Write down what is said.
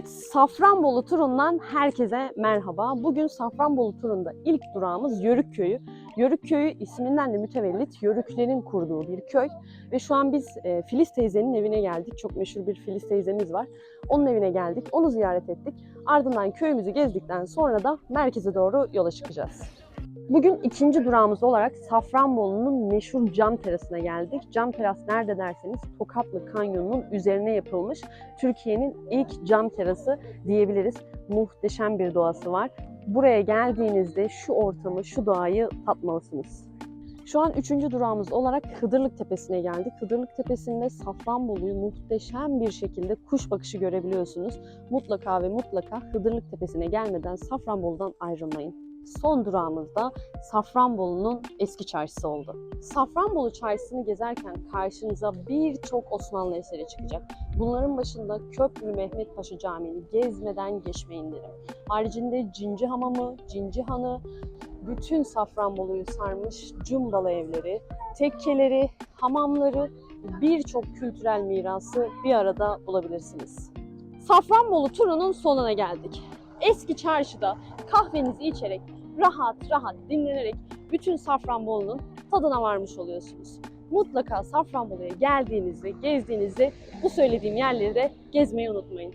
Evet, Safranbolu turundan herkese merhaba. Bugün Safranbolu turunda ilk durağımız Yörük Köyü. Yörük Köyü isminden de mütevellit Yörüklerin kurduğu bir köy. Ve şu an biz e, Filiz teyzenin evine geldik. Çok meşhur bir Filiz teyzemiz var. Onun evine geldik, onu ziyaret ettik. Ardından köyümüzü gezdikten sonra da merkeze doğru yola çıkacağız. Bugün ikinci durağımız olarak Safranbolu'nun meşhur cam terasına geldik. Cam teras nerede derseniz Tokatlı Kanyonu'nun üzerine yapılmış Türkiye'nin ilk cam terası diyebiliriz. Muhteşem bir doğası var. Buraya geldiğinizde şu ortamı, şu doğayı tatmalısınız. Şu an üçüncü durağımız olarak Hıdırlık Tepesi'ne geldik. Hıdırlık Tepesi'nde Safranbolu'yu muhteşem bir şekilde kuş bakışı görebiliyorsunuz. Mutlaka ve mutlaka Hıdırlık Tepesi'ne gelmeden Safranbolu'dan ayrılmayın. Son durağımızda Safranbolu'nun eski çarşısı oldu. Safranbolu çarşısını gezerken karşınıza birçok Osmanlı eseri çıkacak. Bunların başında Köprülü Mehmet Paşa Camii'ni gezmeden geçmeyin derim. Haricinde Cinci Hamamı, Cinci Hanı, bütün Safranbolu'yu sarmış cumbalı evleri, tekkeleri, hamamları, birçok kültürel mirası bir arada bulabilirsiniz. Safranbolu turunun sonuna geldik. Eski çarşıda kahvenizi içerek rahat rahat dinlenerek bütün Safranbolu'nun tadına varmış oluyorsunuz. Mutlaka Safranbolu'ya geldiğinizde, gezdiğinizde bu söylediğim yerleri de gezmeyi unutmayın.